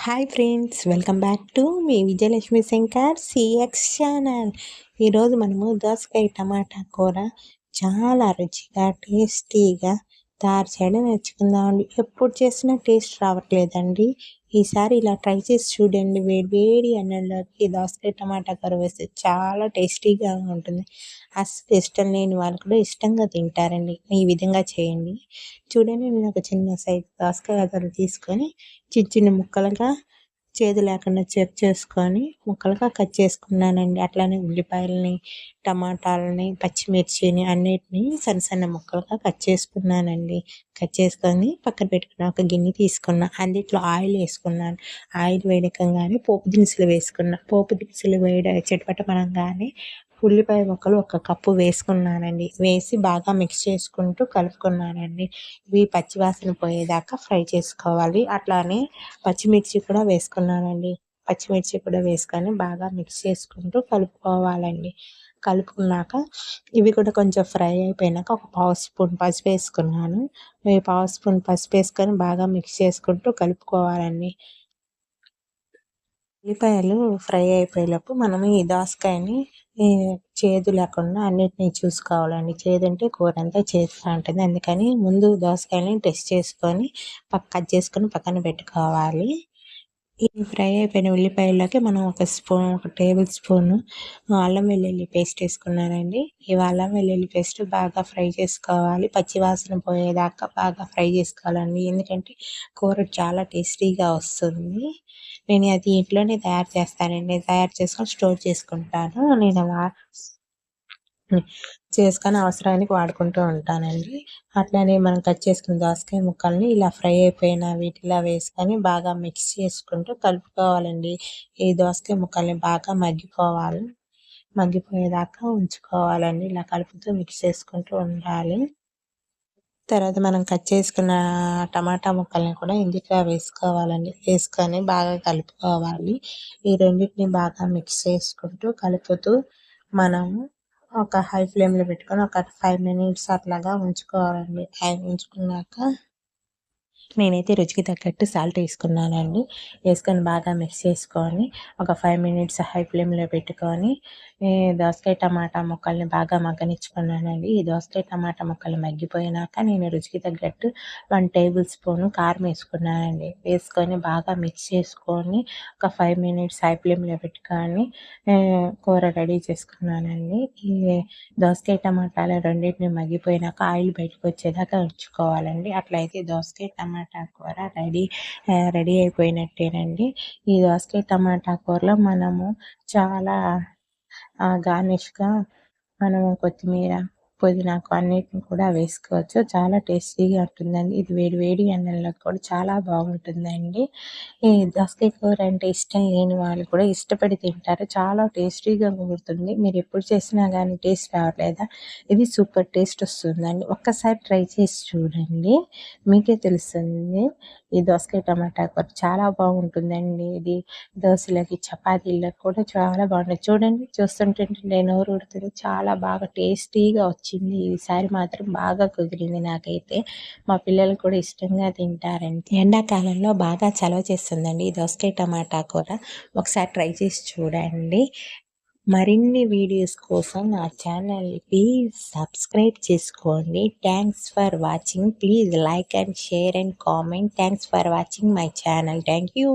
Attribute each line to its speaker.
Speaker 1: Hi friends welcome back to me Vijayalakshmi Shankar CX channel ఈరోజు మనము దోసకాయ టమాటా కూర చాలా రుచిగా టేస్టీగా తయారు చేయడం నేర్చుకుందామండి. ఎప్పుడు చేసినా టేస్ట్ రావట్లేదండి. ఈసారి ఇలా ట్రై చేసి చూడండి. వేడి వేడి అన్నంలోకి దోసకాయ టమాటా కూర వేస్తే చాలా టేస్టీగా ఉంటుంది. అసలు ఇష్టం లేని వాళ్ళు కూడా ఇష్టంగా తింటారండి. ఈ విధంగా చేయండి. చూడండి నేను ఒక చిన్న సైజు దోసకాయ తీసుకొని చిన్న చిన్న ముక్కలుగా చేదు లేకుండా చెక్ చేసుకొని ముక్కలుగా కట్ చేసుకున్నానండి. అట్లానే ఉల్లిపాయలని టమాటాలని పచ్చిమిర్చిని అన్నిటిని సన్న సన్న ముక్కలుగా కట్ చేసుకున్నానండి. కట్ చేసుకొని పక్కన పెట్టుకున్న ఒక గిన్నె తీసుకున్నా. అందులో ఆయిల్ వేసుకున్నాను. ఆయిల్ వేడకంగానే పోపు దినుసులు వేసుకున్నా. పోపు దినుసులు వేడ చెట్పట పడంగానే ఉల్లిపాయ ముక్కలు ఒక కప్పు వేసుకున్నానండి. వేసి బాగా మిక్స్ చేసుకుంటూ కలుపుకున్నానండి. ఇవి పచ్చివాసన పోయేదాకా ఫ్రై చేసుకోవాలి. అట్లానే పచ్చిమిర్చి కూడా వేసుకున్నానండి. పచ్చిమిర్చి కూడా వేసుకొని బాగా మిక్స్ చేసుకుంటూ కలుపుకోవాలండి. కలుపుకున్నాక ఇవి కూడా కొంచెం ఫ్రై అయిపోయినాక ఒక పావు స్పూన్ పసుపు వేసుకున్నాను. ఈ పావు స్పూన్ పసుపు వేసుకొని బాగా మిక్స్ చేసుకుంటూ కలుపుకోవాలండి. ఉల్లిపాయలు ఫ్రై అయిపోయేలోపు మనం ఈ దోసకాయని చేదు లేకుండా అన్నిటినీ చూసుకోవాలండి. చేదు అంటే కూర అంతా చేదుగా ఉంటుంది. అందుకని ముందు దోసకాయని టెస్ట్ చేసుకొని పక్క కట్ చేసుకొని పక్కన పెట్టుకోవాలి. ఈ ఫ్రై అయిపోయిన ఉల్లిపాయల్లోకి మనం ఒక స్పూన్ ఒక టేబుల్ స్పూన్ అల్లం వెల్లుల్లి పేస్ట్ వేసుకున్నానండి. ఈ అల్లం వెల్లుల్లి పేస్ట్ బాగా ఫ్రై చేసుకోవాలి. పచ్చివాసన పోయేదాకా బాగా ఫ్రై చేసుకోవాలండి. ఎందుకంటే కూర చాలా టేస్టీగా వస్తుంది. నేను అది ఇంట్లోనే తయారు చేస్తానండి. తయారు చేసుకొని స్టోర్ చేసుకుంటాను. నేను చేసుకొని అవసరానికి వాడుకుంటూ ఉంటానండి. అట్లానే మనం కట్ చేసుకున్న దోసకాయ ముక్కల్ని ఇలా ఫ్రై అయిపోయిన వీటిలా వేసుకొని బాగా మిక్స్ చేసుకుంటూ కలుపుకోవాలండి. ఈ దోసకాయ ముక్కల్ని బాగా మగ్గిపోవాలి. మగ్గిపోయేదాకా ఉంచుకోవాలండి. ఇలా కలుపుతూ మిక్స్ చేసుకుంటూ ఉండాలి. తర్వాత మనం కట్ చేసుకున్న టమాటా ముక్కల్ని కూడా ఇందులో వేసుకోవాలండి. వేసుకొని బాగా కలుపుకోవాలి. ఈ రెండింటిని బాగా మిక్స్ చేసుకుంటూ కలుపుతూ మనము ఒక హై ఫ్లేమ్లో పెట్టుకొని ఒక ఫైవ్ మినిట్స్ అట్లాగా ఉంచుకోవాలండి. ఉంచుకున్నాక నేనైతే రుచికి తగ్గట్టు సాల్ట్ వేసుకున్నానండి. వేసుకొని బాగా మిక్స్ చేసుకొని ఒక ఫైవ్ మినిట్స్ హై ఫ్లేమ్లో పెట్టుకొని దోసకాయ టమాటా ముక్కల్ని బాగా మగ్గనిచ్చుకున్నానండి. ఈ దోసకాయ టమాటా ముక్కలు మగ్గిపోయినాక నేను రుచికి తగ్గట్టు వన్ టేబుల్ స్పూన్ కారం వేసుకున్నానండి. వేసుకొని బాగా మిక్స్ చేసుకొని ఒక ఫైవ్ మినిట్స్ హై ఫ్లేమ్లో పెట్టుకొని కూర రెడీ చేసుకున్నానండి. ఈ దోసకాయ టమాటాలు రెండింటిని మగ్గిపోయినాక ఆయిల్ బయటకు వచ్చేదాకా ఉంచుకోవాలండి. అట్లయితే దోసకాయ టమాటా టమాటా కూర రెడీ రెడీ అయిపోయినట్టేనండి. ఈ దోసకాయ టమాటా కూరలో మనము చాలా గార్నిష్గా మనం కొత్తిమీర పుదీనాకు అన్నిటిని కూడా వేసుకోవచ్చు. చాలా టేస్టీగా ఉంటుందండి. ఇది వేడి వేడి అన్నంలో కూడా చాలా బాగుంటుందండి. ఈ దోసకాయ కూర అంటే ఇష్టం లేని వాళ్ళు కూడా ఇష్టపడి తింటారు. చాలా టేస్టీగా కుదురుతుంది. మీరు ఎప్పుడు చేసినా కానీ టేస్ట్ రావట్లేదా? ఇది సూపర్ టేస్ట్ వస్తుందండి. ఒక్కసారి ట్రై చేసి చూడండి. మీకే తెలుస్తుంది. ఈ దోసకాయ టమాటా కూర చాలా బాగుంటుందండి. ఇది దోశలకి చపాతీలకు కూడా చాలా బాగుంటుంది. చూడండి చూస్తుంటే నేను ఉడుతుంది చాలా బాగా టేస్టీగా వచ్చింది వచ్చింది ఈసారి మాత్రం బాగా కుదిరింది నాకైతే. మా పిల్లలు కూడా ఇష్టంగా తింటారండి. ఎండాకాలంలో బాగా చలవ చేస్తుందండి. ఈ దోసకాయ టమాటా కూర ఒకసారి ట్రై చేసి చూడండి. మరిన్ని వీడియోస్ కోసం నా ఛానల్ ప్లీజ్ సబ్స్క్రైబ్ చేసుకోండి. Thanks for watching please like and share and comment thanks for watching my channel thank you